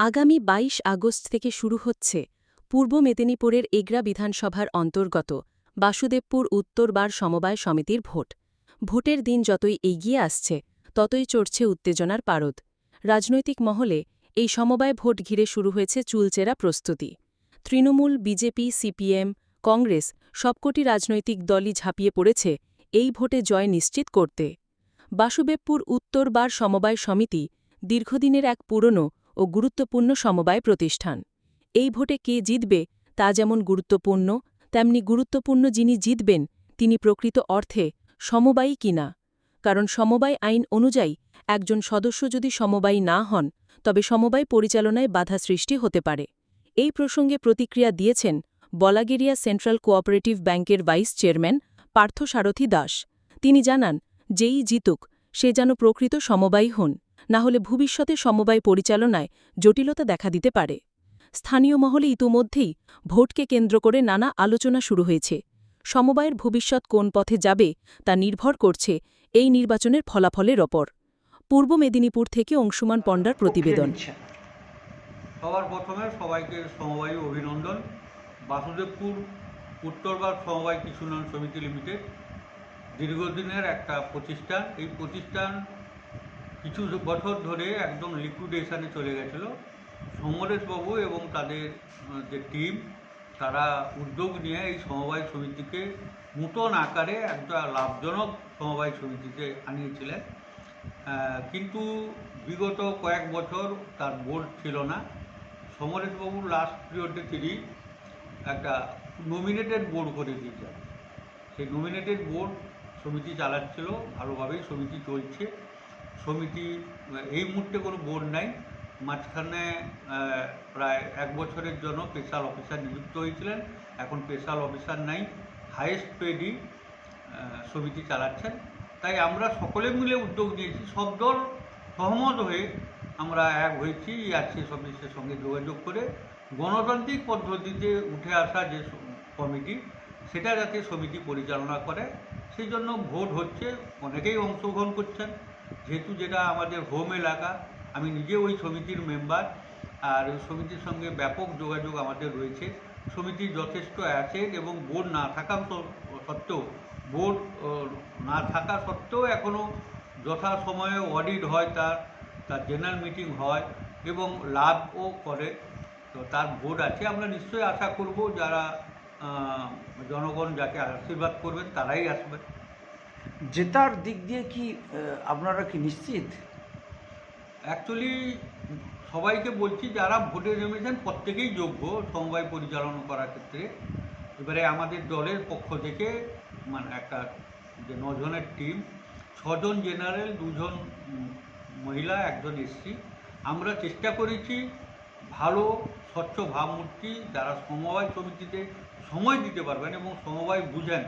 আগামী ২২ আগস্ট থেকে শুরু হচ্ছে পূর্ব মেদিনীপুরের এগরা বিধানসভার অন্তর্গত বাসুদেবপুর উত্তরবার সমবায় সমিতির ভোট। ভোটের দিন যতই এগিয়ে আসছে, ততই চড়ছে উত্তেজনার পারদ। রাজনৈতিক মহলে এই সমবায় ভোট ঘিরে শুরু হয়েছে চুলচেরা প্রস্তুতি। তৃণমূল, বিজেপি, সিপিএম, কংগ্রেস সবকটি রাজনৈতিক দলই ঝাঁপিয়ে পড়েছে এই ভোটে জয় নিশ্চিত করতে। বাসুদেবপুর উত্তরবার সমবায় সমিতি দীর্ঘদিনের এক পুরনো ও গুরুত্বপূর্ণ সমবায় প্রতিষ্ঠান। এই ভোটে কে জিতবে তা যেমন গুরুত্বপূর্ণ, তেমনি গুরুত্বপূর্ণ যিনি জিতবেন, তিনি প্রকৃত অর্থে সমবায়ী কিনা কারণ সমবায় আইন অনুযায়ী একজন সদস্য যদি সমবায়ী না হন, তবে সমবায় পরিচালনায় বাধা সৃষ্টি হতে পারে। এই প্রসঙ্গে প্রতিক্রিয়া দিয়েছেন বলাগেরিয়া সেন্ট্রাল কোঅপারেটিভ ব্যাংকের ভাইস চেয়ারম্যান পার্থসারথী দাস। তিনি জানান, যেই জিতুক, সে যেন প্রকৃত সমবায়ী হন। না হলে ভবিষ্যতে সমবায় পরিচালনায় জটিলতা দেখা দিতে পারে। স্থানীয় মহলে ইতোমধ্যেই ভোটকে কেন্দ্র করে নানা আলোচনা শুরু হয়েছে। সমবায়ের ভবিষ্যৎ কোন পথে যাবে তা নির্ভর করছে এই নির্বাচনের ফলাফলের ওপর। পূর্ব মেদিনীপুর থেকে অংশুমান পণ্ডার প্রতিবেদন। সবার প্রথমে সবাইকে সমবায়ী অভিনন্দন। বাসুদেবপুর, উত্তরবার সমবায় কৃষি উন্নয়ন সমিতি লিমিটেড। দীর্ঘদিনের একটা প্রতিষ্ঠান। এই প্রতিষ্ঠান কিছু বছর ধরে একদম লিকুইডেশনে চলে গেছিল। সমরেশবাবু এবং তাদের যে টিম তারা উদ্যোগ নিয়ে এই সমবায় সমিতিকে নূতন আকারে একটা লাভজনক সমবায় সমিতিতে আনিয়েছিলেন। কিন্তু বিগত কয়েক বছর তার বোর্ড ছিল না। সমরেশবাবুর লাস্ট পিরিয়ডে তিনি একটা নমিনেটেড বোর্ড করে দিয়েছেন। সেই নমিনেটেড বোর্ড সমিতি চালাচ্ছিল, ভালোভাবেই সমিতি চলছে। সমিতি, এই মুহূর্তে কোনো বোর্ড নাই। মাঝখানে প্রায় এক বছরের জন্য স্পেশাল অফিসার নিযুক্ত হয়েছিলেন। এখন স্পেশাল অফিসার নাই হাইয়েস্ট পেডই সমিতি চালাচ্ছেন। তাই আমরা সকলে মিলে উদ্যোগ নিয়েছি। সব দল সহমত হয়ে আমরা এক হয়েছি, আজকে অফিসের সঙ্গে যোগাযোগ করে গণতান্ত্রিক পদ্ধতিতে উঠে আসা যে কমিটি, সেটা যাতে সমিতি পরিচালনা করে, সেই জন্য ভোট হচ্ছে, অনেকেই অংশগ্রহণ করছেন। যেহেতু যেটা আমাদের হোম এলাকা, আমি নিজে ওই সমিতির মেম্বার আর ওই সমিতির সঙ্গে ব্যাপক যোগাযোগ আমাদের রয়েছে। সমিতি যথেষ্ট অ্যাসেট এবং বোর্ড না থাকা সত্ত্বেও বোর্ড না থাকা সত্ত্বেও এখনও যথা সময়ে অডিট হয় তার তার জেনারেল মিটিং হয় এবং লাভও করে। তো তার বোর্ড আছে। আমরা নিশ্চয়ই আশা করব যারা জনগণ যাকে আশীর্বাদ করবেন, তারাই আসবেন জেতার দিক দিয়ে কি আপনারা কি নিশ্চিত? অ্যাকচুয়ালি সবাইকে বলছি, যারা ভোটে নেমেছেন, প্রত্যেকেই যোগ্য সমবায় পরিচালনা করার ক্ষেত্রে। এবারে আমাদের দলের পক্ষ থেকে মানে একটা যে নজনের টিম ছজন জেনারেল দুজন মহিলা, একজন এসসি আমরা চেষ্টা করেছি, ভালো, স্বচ্ছ ভাবমূর্তি, যারা সমবায় সমিতিতে সময় দিতে পারবেন এবং সমবায় বুঝেন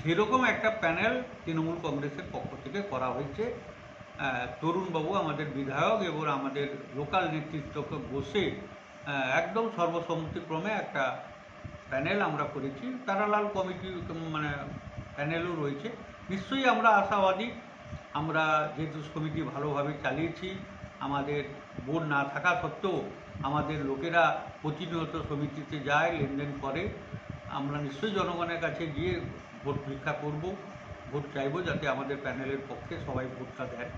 সেরকম একটা প্যানেল তৃণমূল কংগ্রেসের পক্ষ থেকে করা হয়েছে। তরুণবাবু আমাদের বিধায়ক এবং আমাদের লোকাল নেতৃত্বকে বসে একদম সর্বসম্মতিক্রমে একটা প্যানেল আমরা করেছি। প্যারালাল কমিটি মানে প্যানেলও রয়েছে। নিশ্চয়ই আমরা আশাবাদী, আমরা যেহেতু সমিতি ভালোভাবে চালিয়েছি, আমাদের বোর্ড না থাকা সত্ত্বেও আমাদের লোকেরা প্রতিনিয়ত সমিতিতে যায়, লেনদেন করে। আমরা নিশ্চয়ই জনগণের কাছে গিয়ে ভোট পরীক্ষা করব ভোট চাইব যাতে আমাদের প্যানেলের পক্ষে সবাই ভোটটা দেয়।